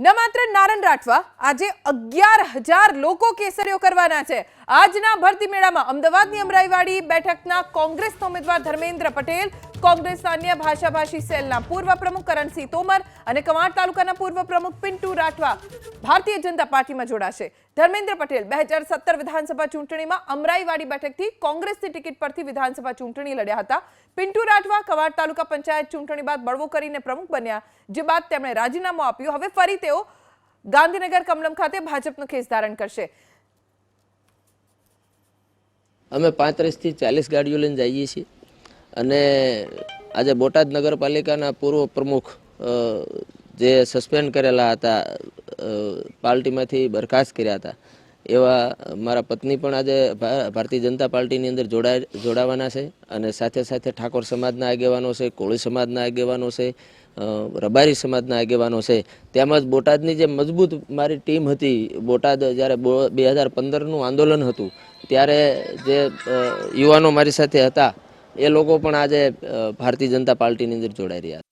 ન માત્ર નારણ રાઠવા, આજે અગિયાર હજાર લોકો કેસરીઓ કરવાના છે. આજના ભરતી મેળામાં અમદાવાદની અમરાઈવાડી બેઠકના કોંગ્રેસના ઉમેદવાર ધર્મેન્દ્ર પટેલ કોંગ્રેસના અન્ય ભાષાભાષી સેલના પૂર્વ પ્રમુખ કરણસિંહ તોમર અને કવાંટ તાલુકાના પૂર્વ પ્રમુખ પિન્ટુ રાઠવા ભારતીય જનતા પાર્ટીમાં જોડાશે. ધર્મેન્દ્ર પટેલ બે હજાર સત્તર વિધાનસભા ચૂંટણીમાં અમરાઈવાડી બેઠકથી કોંગ્રેસની ટિકિટ પરથી વિધાનસભા ચૂંટણી લડ્યા હતા. પિન્ટુ રાઠવા કવાડ તાલુકા પંચાયત ચૂંટણી બાદ બળવો કરીને પ્રમુખ બન્યા, જે બાદ તેમણે રાજીનામું આપ્યું. હવે ફરી તેઓ ગાંધીનગર કમલમ ખાતે ભાજપનો ખેસ ધારણ કરશે. અમે પાંત્રીસથી ચાલીસ ગાડીઓ લઈને જઈએ છીએ અને આજે બોટાદ નગરપાલિકાના પૂર્વ પ્રમુખ જે સસ્પેન્ડ કરેલા હતા પાર્ટીમાંથી બરખાસ્ત કર્યા હતા. એવા મારા પત્ની પણ આજે ભારતીય જનતા પાર્ટીની અંદર જોડાય જોડાવાના છે અને સાથે સાથે ઠાકોર સમાજના આગેવાનો છે, કોળી સમાજના આગેવાનો છે રબારી સમાજના આગેવાનો છે. તેમજ બોટાદની જે મજબૂત મારી ટીમ હતી. બોટાદ જ્યારે બે હજાર પંદરનું આંદોલન હતું, ત્યારે જે યુવાનો મારી સાથે હતા, એ લોકો પણ આજે ભારતીય જનતા પાર્ટીની અંદર જોડાઈ રહ્યા